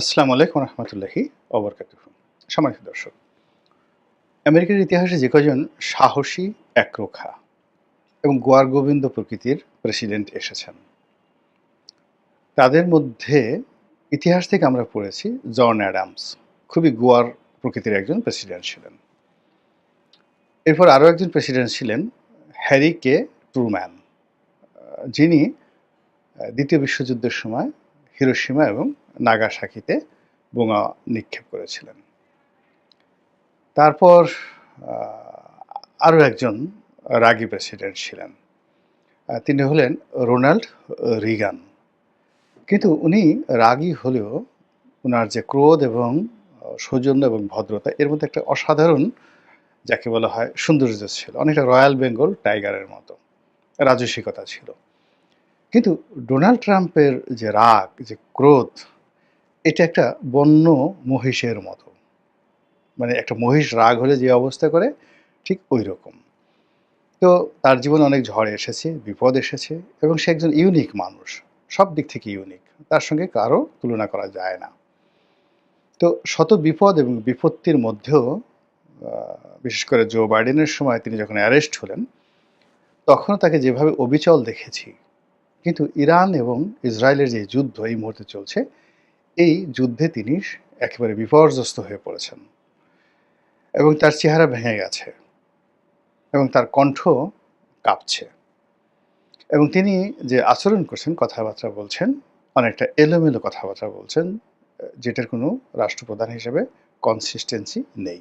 আসসালামু আলাইকুম রহমতুল্লাহি অবরকাত সম্মানিত দর্শক, আমেরিকার ইতিহাসে যে কজন সাহসী একরোখা এবং গোয়ার গোবিন্দ প্রকৃতির প্রেসিডেন্ট এসেছেন, তাদের মধ্যে ইতিহাস থেকে আমরা পড়েছি জন অ্যাডামস, খুবই গোয়ার প্রকৃতির একজন প্রেসিডেন্ট ছিলেন। এরপর আরও একজন প্রেসিডেন্ট ছিলেন হ্যারি কে ট্রুম্যান, যিনি দ্বিতীয় বিশ্বযুদ্ধের সময় হিরোসীমা এবং নাগাসাকিতে বোমা নিক্ষেপ করেছিলেন। তারপর আরও একজন রাগী প্রেসিডেন্ট ছিলেন। তিনি হলেন রোনাল্ড রিগান। কিন্তু উনি রাগী হলেও ওনার যে ক্রোধ এবং সৌজন্য এবং ভদ্রতা, এর মধ্যে একটা অসাধারণ, যাকে বলা হয় সৌন্দর্য ছিল। অনেকটা রয়্যাল বেঙ্গল টাইগারের মতো। রাজসিকতা ছিল। কিন্তু ডোনাল্ড ট্রাম্পের যে রাগ, যে ক্রোধ এটা একটা বন্য মহিষের মতো। মানে একটা মহিষ রাগ হলে যে অবস্থা করে, ঠিক ওই রকম তো তার জীবনে অনেক ঝড় এসেছে, বিপদ এসেছে এবং সে একজন ইউনিক মানুষ, সব দিক থেকে ইউনিক তার সঙ্গে কারও তুলনা করা যায় না। তো শত বিপদ এবং বিপত্তির মধ্যেও বিশেষ করে জো বাইডেনের সময় তিনি যখন অ্যারেস্ট হলেন, তখনও তাকে যেভাবে অবিচল দেখেছি, কিন্তু ইরান এবং ইসরায়েলের যে যুদ্ধ এই মুহূর্তে চলছে এই যুদ্ধে তিনি একেবারে বিপর্যস্ত হয়ে পড়েছেন এবং তার চেহারা ভেঙে গেছে এবং তার কণ্ঠ কাঁপছে। এবং তিনি যে আচরণ করছেন, কথাবার্তা বলছেন, অনেকটা এলোমেলো কথাবার্তা বলছেন, যেটার কোনো রাষ্ট্রপ্রধান হিসেবে কনসিস্টেন্সি নেই।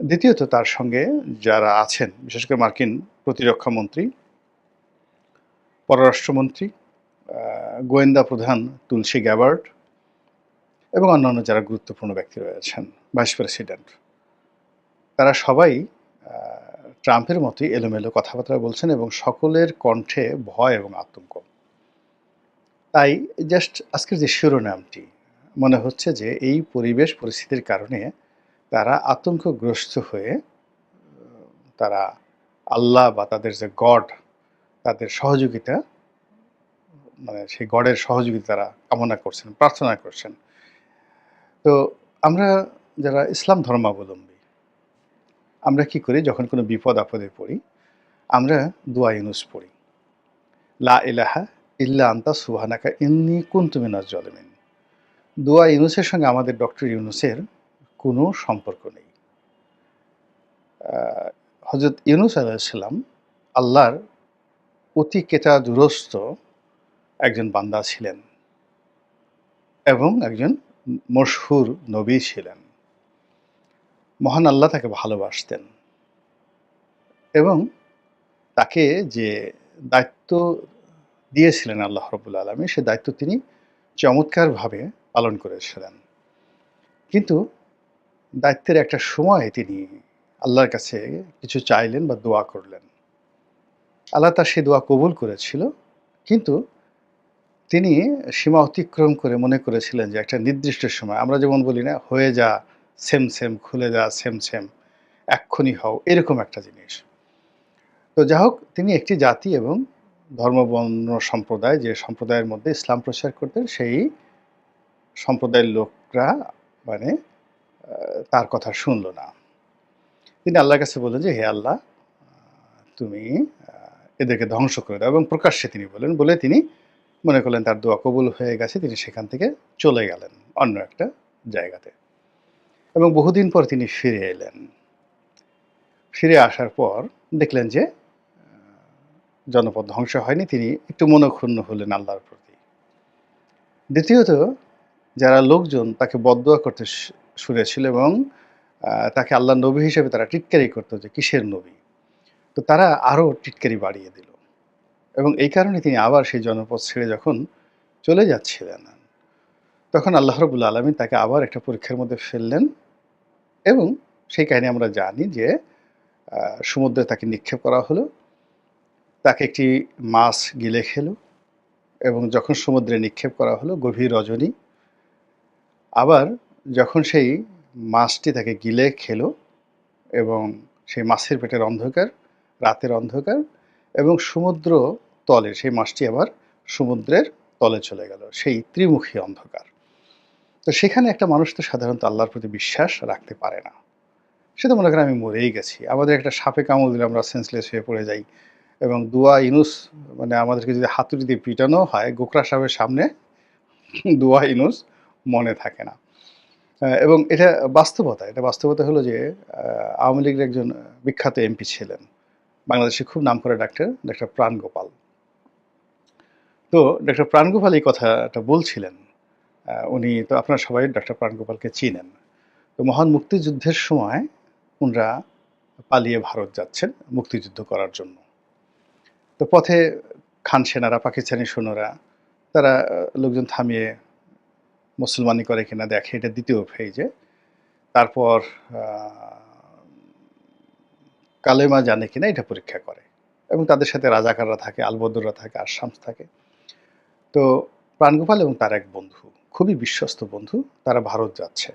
দ্বিতীয়ত তার সঙ্গে যারা আছেন, বিশেষ করে মার্কিন প্রতিরক্ষা মন্ত্রী, পররাষ্ট্রমন্ত্রী গোয়েন্দা প্রধান তুলসী গ্যাবার্ড এবং অন্যান্য যারা গুরুত্বপূর্ণ ব্যক্তি রয়েছেন, ভাইস প্রেসিডেন্ট, তারা সবাই ট্রাম্পের মতোই এলোমেলো কথাবার্তা বলছেন এবং সকলের কণ্ঠে ভয় এবং আতঙ্ক। তাই জাস্ট আজকের যে শিরোনামটি, মনে হচ্ছে যে এই পরিবেশ পরিস্থিতির কারণে তারা আতঙ্কগ্রস্ত হয়ে, তারা আল্লাহ বা তাদের যে গড, তাদের সহযোগিতা মানে সেই গডের সহযোগিতা তারা কামনা করছেন, প্রার্থনা করছেন। তো আমরা যারা ইসলাম ধর্মাবলম্বী, আমরা কি করি? যখন কোনো বিপদ আপদে পড়ি, আমরা দোয়া ইউনুস পড়ি। লা ইলাহা ইল্লা আন্তা সুবহানাকা ইন্নি কুনতু মিনাজ জলিমিন। দোয়া ইউনুসের সঙ্গে আমাদের ডক্টর ইউনুসের কোনো সম্পর্ক নেই। হজরত ইউনুস আলাইসাল্লাম আল্লাহর অতি কেটা দুরস্ত একজন বান্দা ছিলেন এবং একজন মশহুর নবী ছিলেন। মহান আল্লাহ তাকে ভালোবাসতেন এবং তাকে যে দায়িত্ব দিয়েছিলেন আল্লাহ রবুল আলমী সে দায়িত্ব তিনি চমৎকারভাবে পালন করেছিলেন। কিন্তু দায়িত্বের একটা সময় তিনি আল্লাহর কাছে কিছু চাইলেন বা দোয়া করলেন। আল্লাহ তার সে দোয়া কবুল করেছিল, কিন্তু তিনি সীমা অতিক্রম করে মনে করেছিলেন যে একটা নির্দিষ্ট সময়, আমরা যেমন বলি না, হয়ে যা, সেম সেম, খুলে যা, সেম সেম, এক্ষুনি হও, এরকম একটা জিনিস। তো যা হোক, তিনি একটি জাতি এবং ধর্মবর্ণ সম্প্রদায়, যে সম্প্রদায়ের মধ্যে ইসলাম প্রচার করতেন, সেই সম্প্রদায়ের লোকরা মানে তার কথা শুনলো না। তিনি আল্লাহর কাছে বললেন যে, হে আল্লাহ, তুমি এদেরকে ধ্বংস করে দাও। এবং প্রকাশ্যে তিনি বলেন, বলে তিনি মনে করলেন তার দোয়া কবুল হয়ে গেছে, তিনি সেখান থেকে চলে গেলেন অন্য একটা জায়গাতে। এবং বহুদিন পর তিনি ফিরে এলেন। ফিরে আসার পর দেখলেন যে জনপদ ধ্বংস হয়নি, তিনি একটু মনক্ষুণ্ণ হলেন আল্লাহর প্রতি। দ্বিতীয়ত, যারা লোকজন তাকে বদদোয়া করতে শুনেছিল এবং তাকে আল্লাহ নবী হিসেবে তারা টিটকারি করতো যে, কিসের নবী? তো তারা আরও টিটকারি বাড়িয়ে দিল। এবং এই কারণে তিনি আবার সেই জনপদ ছেড়ে যখন চলে যাচ্ছিলেন, তখন আল্লাহ রবুল্লা আলমী তাকে আবার একটা পরীক্ষার মধ্যে ফেললেন এবং সেই কাহিনী আমরা জানি যে সমুদ্রে তাকে নিক্ষেপ করা হলো, তাকে একটি মাছ গিলে খেলো এবং যখন সমুদ্রে নিক্ষেপ করা হলো গভীর রজনী, আবার যখন সেই মাছটি তাকে গিলে খেলো এবং সেই মাছের পেটের অন্ধকার, রাতের অন্ধকার এবং সমুদ্র তলে, সেই মাছটি আবার সমুদ্রের তলে চলে গেল, সেই ত্রিমুখী অন্ধকার। তো তো সেখানে একটা মানুষ তো সাধারণত আল্লাহর প্রতি বিশ্বাস রাখতে পারে না। সে তো মনে করেন আমি মরেই গেছি। আমাদের একটা সাপে কামড় দিলে আমরা সেন্সলেস হয়ে পড়ে যাই এবং দুয়া ইনুস মানে আমাদেরকে যদি হাতুড়ি দিয়ে পিটানো হয় গোকরা সাহেবের সামনে দুয়া ইনুস মনে থাকে না। এবং এটা বাস্তবতা এটা বাস্তবতা হলো যে আওয়ামী লীগের একজন বিখ্যাত এমপি ছিলেন। বাংলাদেশে খুব নাম করা ডাক্তার ডাক্তার প্রাণ গোপাল। তো ডাক্তার প্রাণগোপাল এই কথাটা বলছিলেন। উনি তো আপনারা সবাই ডাক্তার প্রাণগোপালকে চিনেন। তো মহান মুক্তিযুদ্ধের সময় ওনারা পালিয়ে ভারত যাচ্ছেন মুক্তিযুদ্ধ করার জন্য। তো পথে খান সেনারা, পাকিস্তানি সৈন্যরা, তারা লোকজন থামিয়ে মুসলমানি করে কিনা দেখে, এটা দ্বিতীয় ফেজে তারপর কালেমা জানে কিনা এটা পরীক্ষা করে এবং তাদের সাথে রাজাকাররা থাকে, আলবদররা থাকে আসামস থাকে। তো প্রাণগোপাল এবং তার এক বন্ধু, খুবই বিশ্বস্ত বন্ধু, তারা ভারত যাচ্ছে।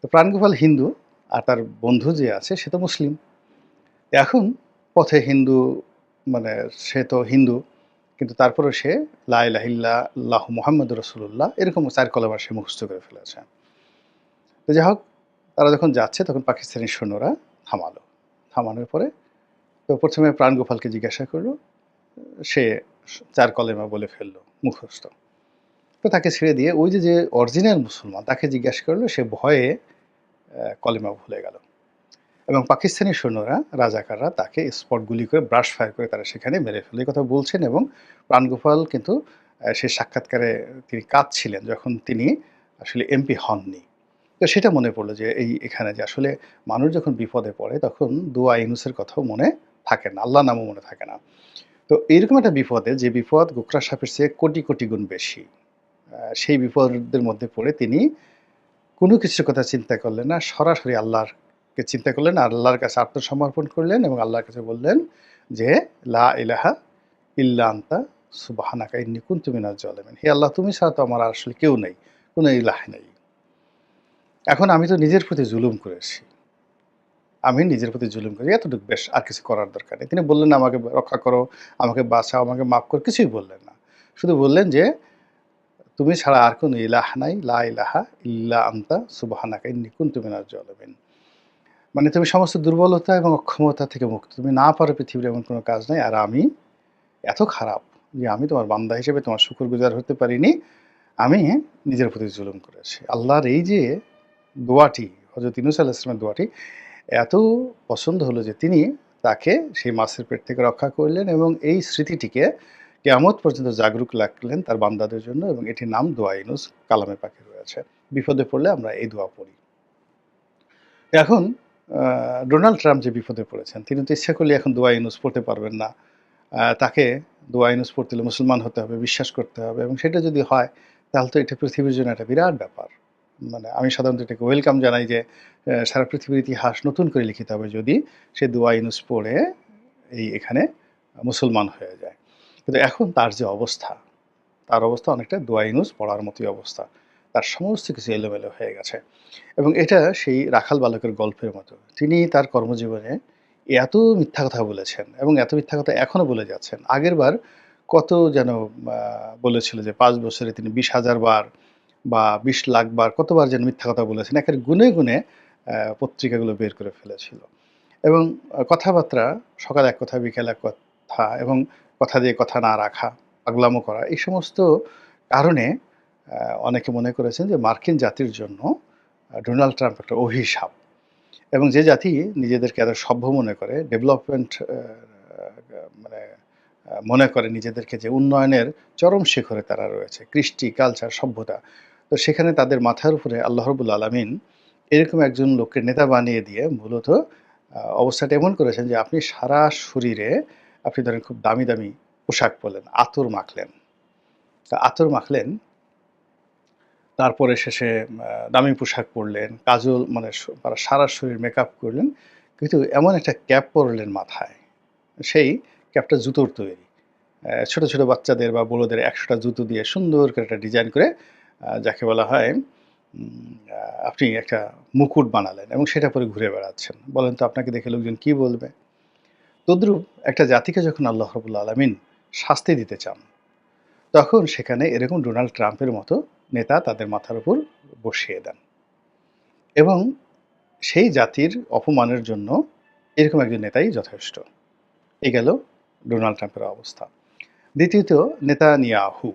তো প্রাণগোপাল হিন্দু আর তার বন্ধু যে আছে সে তো মুসলিম। এখন পথে হিন্দু মানে সে তো হিন্দু, কিন্তু তারপরে সে লাইলাহিল্লা আল্লাহ মোহাম্মদ রসুল্লাহ এরকম চার কলেমা সে মুখস্থ করে ফেলেছে। তো যাই হোক, তারা যখন যাচ্ছে তখন পাকিস্তানি সৈন্যরা থামালো। থামানোর পরে তো প্রথমে প্রাণগোপালকে জিজ্ঞাসা করল, সে চার কলেমা বলে ফেলল, মুখস্থ। তো তাকে ছেড়ে দিয়ে ওই যে যে অরিজিনাল মুসলমান, তাকে জিজ্ঞাসা করল, সে ভয়ে কলেমা ভুলে গেল। এবং পাকিস্তানি সৈন্যরা, রাজাকাররা তাকে স্পট গুলি করে, ব্রাশ ফায়ার করে তারা সেখানে মেরে ফেলে কথা বলছেন এবং প্রাণগোপাল কিন্তু সেই সাক্ষাৎকারে তিনি কাঁদছিলেন যখন তিনি আসলে এমপি হননি। তো সেটা মনে পড়ল যে এই এখানে যে আসলে মানুষ যখন বিপদে পড়ে, তখন দোয়া ইনুসের কথাও মনে থাকে না আল্লাহ নামও মনে থাকে না। তো এইরকম একটা বিপদে, যে বিপদ গোকরা সাপের চেয়ে কোটি কোটি গুণ বেশি সেই বিপদের মধ্যে পড়ে তিনি কোনো কিছুর কথা চিন্তা করলেন না, সরাসরি আল্লাহকে চিন্তা করলেন, আর আল্লাহর কাছে আত্মসমর্পণ করলেন এবং আল্লাহর কাছে বললেন যে, লা ইলাহা ইল্লা আন্তা সুবাহানাকা, ইন্নি কুনতু মিনাজ জালিমিন। হে আল্লাহ, তুমি ছাড়া তো আমার আসলে কেউ নেই, কোনো ইলাহ নেই। এখন আমি তো নিজের প্রতি জুলুম করেছি আমি নিজের প্রতি জুলুম করি। এতটুকু বেশ, আর কিছু করার দরকার নেই। তিনি বললেন, আমাকে রক্ষা করো, আমাকে বাঁচাও, আমাকে মাফ করো। কিছুই বললেন না। শুধু বললেন যে, তুমি ছাড়া আর কোনো ইলাহ নাই। লা ইলাহা ইল্লা আন্তা সুবাহানাকা, ইন্নি কুনতু মিনাজ জালিমিন। মানে তুমি সমস্ত দুর্বলতা এবং অক্ষমতা থেকে মুক্ত। তুমি না পারো পৃথিবীর এমন কোনো কাজ নাই। আর আমি এত খারাপ যে, আমি তোমার বান্দা হিসেবে তোমার শুকুর গুজার হতে পারিনি। আমি নিজের প্রতি জুলুম করেছি আল্লাহর এই যে দোয়াটি হজরত ইনুস আল্লাহ ইসলামের দোয়াটি, এত পছন্দ হলো যে তিনি তাকে সেই মাছের পেট থেকে রক্ষা করলেন এবং এই স্মৃতিটিকে কেয়ামত পর্যন্ত জাগরুক রাখলেন তার বান্দাদের জন্য এবং এটির নাম দোয়া ইনুস কালামে পাখি রয়েছে। বিপদে পড়লে আমরা এই দোয়া পড়ি। এখন ডোনাল্ড ট্রাম্প যে বিপদে পড়েছেন, তিনি তো ইচ্ছা করলে এখন দোয়া ইনুস পড়তে পারবেন না। তাকে দোয়া ইনুস পড়তে হলে মুসলমান হতে হবে, বিশ্বাস করতে হবে এবং সেটা যদি হয়, তাহলে তো এটা পৃথিবীর জন্য একটা বিরাট ব্যাপার। মানে আমি সাধারণত এটাকে ওয়েলকাম জানাই যে সারা পৃথিবীর ইতিহাস নতুন করে লিখিতে হবে যদি সে দোয়া ইনুস পড়ে এই এখানে মুসলমান হয়ে যায়। কিন্তু এখন তার যে অবস্থা, তার অবস্থা অনেকটা দোয়া ইনুস পড়ার মতোই অবস্থা। তার সমস্ত কিছু এলোমেলো হয়ে গেছে। এবং এটা সেই রাখাল বালকের গল্পের মতো। তিনি তার কর্মজীবনে এত মিথ্যা কথা বলেছেন এবং এত মিথ্যা কথা এখনও বলে যাচ্ছেন। আগের বার কত যেন বলেছিল যে পাঁচ বছরে তিনি বিশ হাজার বার বা বিশ লাখ বার কতবার যেন মিথ্যা কথা বলেছেন, একের গুনে গুনে পত্রিকাগুলো বের করে ফেলেছিল। এবং কথাবার্তা, সকাল এক কথা, বিকেল এক কথা এবং কথা দিয়ে কথা না রাখা, পাগলামো করা, এই সমস্ত কারণে অনেকে মনে করেছেন যে মার্কিন জাতির জন্য ডোনাল্ড ট্রাম্প একটা অভিশাপ। এবং যে জাতি নিজেদেরকে এত সভ্য মনে করে, ডেভেলপমেন্ট মানে মনে করে নিজেদেরকে যে উন্নয়নের চরম শিখরে তারা রয়েছে, কৃষ্টি, কালচার, সভ্যতা তো সেখানে তাদের মাথার উপরে আল্লাহ রবুল আলমিন এরকম একজন লোককে নেতা বানিয়ে দিয়ে মূলত অবস্থাটা এমন করেছেন যে আপনি সারা শরীরে আপনি ধরেন খুব দামি দামি পোশাক পরলেন, আতর মাখলেন। তা আতর মাখলেন, তারপরে শেষে দামি পোশাক পরলেন, কাজল মানে সারা শরীর মেকআপ করলেন, কিন্তু এমন একটা ক্যাপ পরলেন মাথায়, সেই ক্যাপটা জুতোর তৈরি। ছোট ছোট বাচ্চাদের বা বড়োদের একশোটা জুতো দিয়ে সুন্দর করে একটা ডিজাইন করে যাকে বলা হয় আপনি একটা মুকুট বানালেন এবং সেটা পরে ঘুরে বেড়াচ্ছেন। বলেন তো আপনাকে দেখে লোকজন কি বলবে? তদ্রুপ একটা জাতিকে যখন আল্লাহ রবুল্লা আলমিন শাস্তি দিতে চান, তখন সেখানে এরকম ডোনাল্ড ট্রাম্পের মতো নেতা তাদের মাথার উপর বসিয়ে দেন এবং সেই জাতির অপমানের জন্য এরকম একজন নেতাই যথেষ্ট। এই গেল ডোনাল্ড ট্রাম্পের অবস্থা। দ্বিতীয়ত নেতা নিয়াহু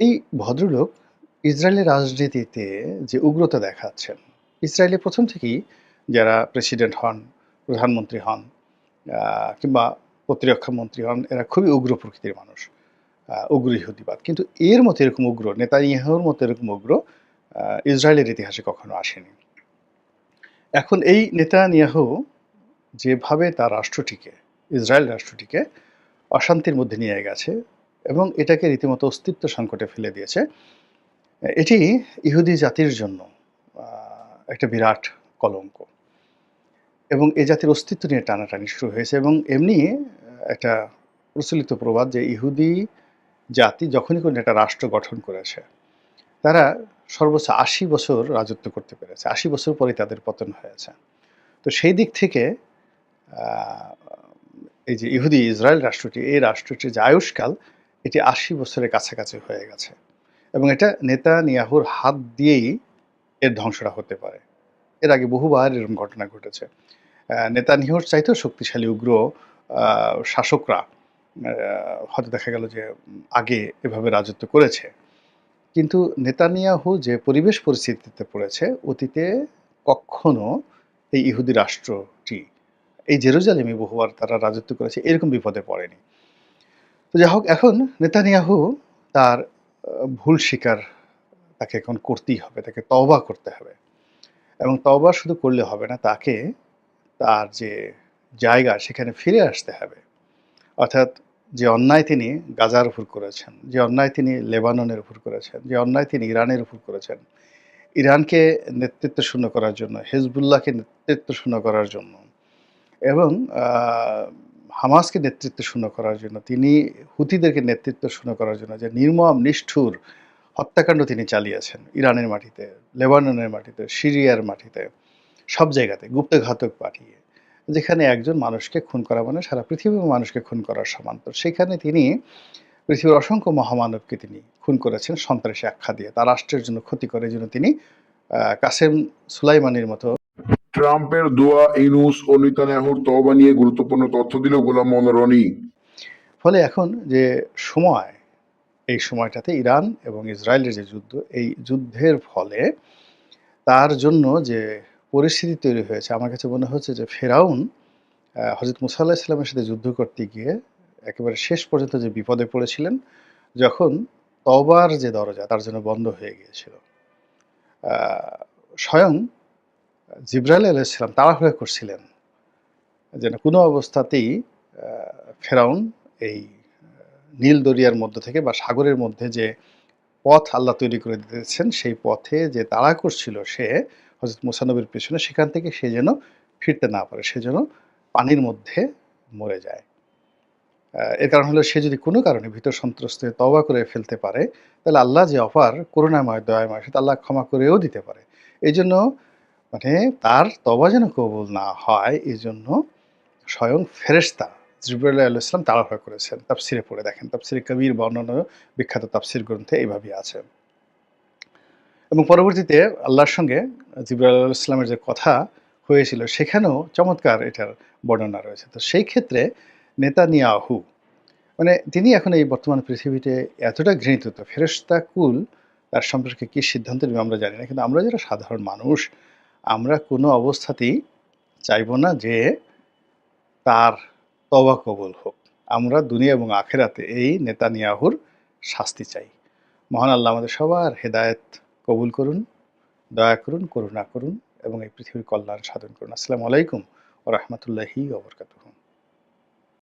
এই ভদ্রলোক ইসরায়েলের রাজনীতিতে যে উগ্রতা দেখাচ্ছেন ইসরায়েলে প্রথম থেকেই যারা প্রেসিডেন্ট হন, প্রধানমন্ত্রী হন কিংবা প্রতিরক্ষা মন্ত্রী হন, এরা খুবই উগ্র প্রকৃতির মানুষ উগ্র ইহুদিবাদ। কিন্তু এর মতো এরকম উগ্র, নেতানিয়াহুর মতো এরকম উগ্র ইসরায়েলের ইতিহাসে কখনো আসেনি। এখন এই নেতানিয়াহু যেভাবে তার রাষ্ট্রটিকে, ইসরায়েল রাষ্ট্রটিকে অশান্তির মধ্যে নিয়ে গেছে এবং এটাকে রীতিমতো অস্তিত্ব সংকটে ফেলে দিয়েছে। এটি ইহুদি জাতির জন্য একটা বিরাট কলঙ্ক। এবং এ জাতির অস্তিত্ব নিয়ে টানাটানি শুরু হয়েছে এবং এমনি একটা প্রচলিত প্রবাদ যে ইহুদি জাতি যখনই কোনো একটা রাষ্ট্র গঠন করেছে তারা সর্বোচ্চ আশি বছর রাজত্ব করতে পেরেছে। আশি বছর পরে তাদের পতন হয়েছে। তো সেই দিক থেকে এই যে ইহুদি ইসরায়েল রাষ্ট্রটি, এই রাষ্ট্রটির যে আয়ুষ্কাল এটি আশি বছরের কাছাকাছি হয়ে গেছে। এবং এটা নেতা নিয়াহুর হাত দিয়েই এর ধ্বংসটা হতে পারে। এর আগে বহুবার এরকম ঘটনা ঘটেছে। আহ, নেতানিয়াহুর চাইতেও শক্তিশালী উগ্র শাসকরা হয়তো দেখা গেল যে আগে এভাবে রাজত্ব করেছে। কিন্তু নেতানিয়াহু যে পরিবেশ পরিস্থিতিতে পড়েছে অতীতে কখনো এই ইহুদি রাষ্ট্রটি এই জেরুজালেমে বহুবার তারা রাজত্ব করেছে এরকম বিপদে পড়েনি। যাই হোক, এখন নেতানিয়াহু তার ভুল স্বীকার তাকে এখন করতেই হবে, তাকে তওবা করতে হবে। এবং তওবা শুধু করলে হবে না, তাকে তার যে জায়গা সেখানে ফিরে আসতে হবে। অর্থাৎ যে অন্যায় তিনি গাজার উপর করেছেন, যে অন্যায় তিনি লেবাননের উপর করেছেন, যে অন্যায় তিনি ইরানের উপর করেছেন, ইরানকে নেতৃত্ব শূন্য করার জন্য, হেজবুল্লাহকে নেতৃত্ব শূন্য করার জন্য এবং হামাসকে নেতৃত্ব শূন্য করার জন্য, তিনি হুতিদেরকে নেতৃত্ব শূন্য করার জন্য যে নির্মম, নিষ্ঠুর হত্যাকাণ্ড তিনি চালিয়েছেন ইরানের মাটিতে, লেবাননের মাটিতে, সিরিয়ার মাটিতে, সব জায়গাতে গুপ্তঘাতক পাঠিয়ে, যেখানে একজন মানুষকে খুন করা মানে সারা পৃথিবীর মানুষকে খুন করার সমান্তর সেখানে তিনি পৃথিবীর অসংখ্য মহামানবকে তিনি খুন করেছেন সন্ত্রাসী আখ্যা দিয়ে। তার রাষ্ট্রের জন্য ক্ষতি করে জন্য তিনি কাসেম সুলাইমানির মতো ট্রাম্পের দোয়া, ইনুস ও নেতানিয়াহুর তওবা নিয়ে গুরুত্বপূর্ণ তথ্য দিল গোলাম মোহাম্মদ রনি। ফলে এখন যে সময়, এই সময়টাতে ইরান এবং ইসরায়েলের যে যুদ্ধ, এই যুদ্ধের ফলে তার জন্য যে পরিস্থিতি তৈরি হয়েছে, আমার কাছে মনে হচ্ছে যে ফেরাউন হজরত মুসা আল্লাহ ইসলামের সাথে যুদ্ধ করতে গিয়ে একেবারে শেষ পর্যন্ত যে বিপদে পড়েছিলেন, যখন তওবার যে দরজা, তার জন্য বন্ধ হয়ে গিয়েছিল। স্বয়ং জিব্রাইল আলাইসালাম তাড়াহুড়া করছিলেন যেন কোনো অবস্থাতেই ফেরাউন এই নীল দরিয়ার মধ্য থেকে বা সাগরের মধ্যে যে পথ আল্লাহ তৈরি করে দিতেছেন সেই পথে যে তাড়া করছিল সে হজরত মুসানবীর পেছনে, সেখান থেকে সে যেন ফিরতে না পারে, সে যেন পানির মধ্যে মরে যায়। এর কারণ হলো সে যদি কোনো কারণে ভিতর সন্ত্রস্ত হয়ে তওবা করে ফেলতে পারে, তাহলে আল্লাহ যে অপার করুণাময়, দয়াময়, সেটা আল্লাহ ক্ষমা করেও দিতে পারে। এই জন্য মানে তার তবা যেন কবুল না হয়, এই জন্য স্বয়ং ফেরেশতা জিব্রাইল আলাইহিস ইসলাম করেছেন। তাফসিরে পড়ে দেখেন, তাফসিরে কবির বর্ণনা বিখ্যাত তাফসির গ্রন্থে এইভাবেই আছে। এবং পরবর্তীতে আল্লাহর সঙ্গে জিব্রাইল আলাইহিস ইসলামের যে কথা হয়েছিল, সেখানেও চমৎকার এটার বর্ণনা রয়েছে। তো সেই ক্ষেত্রে নেতানিয়াহু মানে তিনি এখন এই বর্তমান পৃথিবীতে এতটা ঘৃণিত, তো ফেরেশতা কুল তার সম্পর্কে কী সিদ্ধান্ত নেবে আমরা জানি না, কিন্তু আমরা যারা সাধারণ মানুষ আমরা কোনো অবস্থাতেই চাইব না যে তার তবা কবল হোক। আমরা দুনিয়া এবং আখেরাতে এই নেতানিয়াহুর শাস্তি চাই। মহান আল্লাহ আমাদের সবার হেদায়েত কবুল করুন, দয়া করুন, করুণা করুন এবং এই পৃথিবীর কল্যাণ সাধন করুন। আসসালামু আলাইকুম ও রহমতুল্লাহি ওবরকাতুহ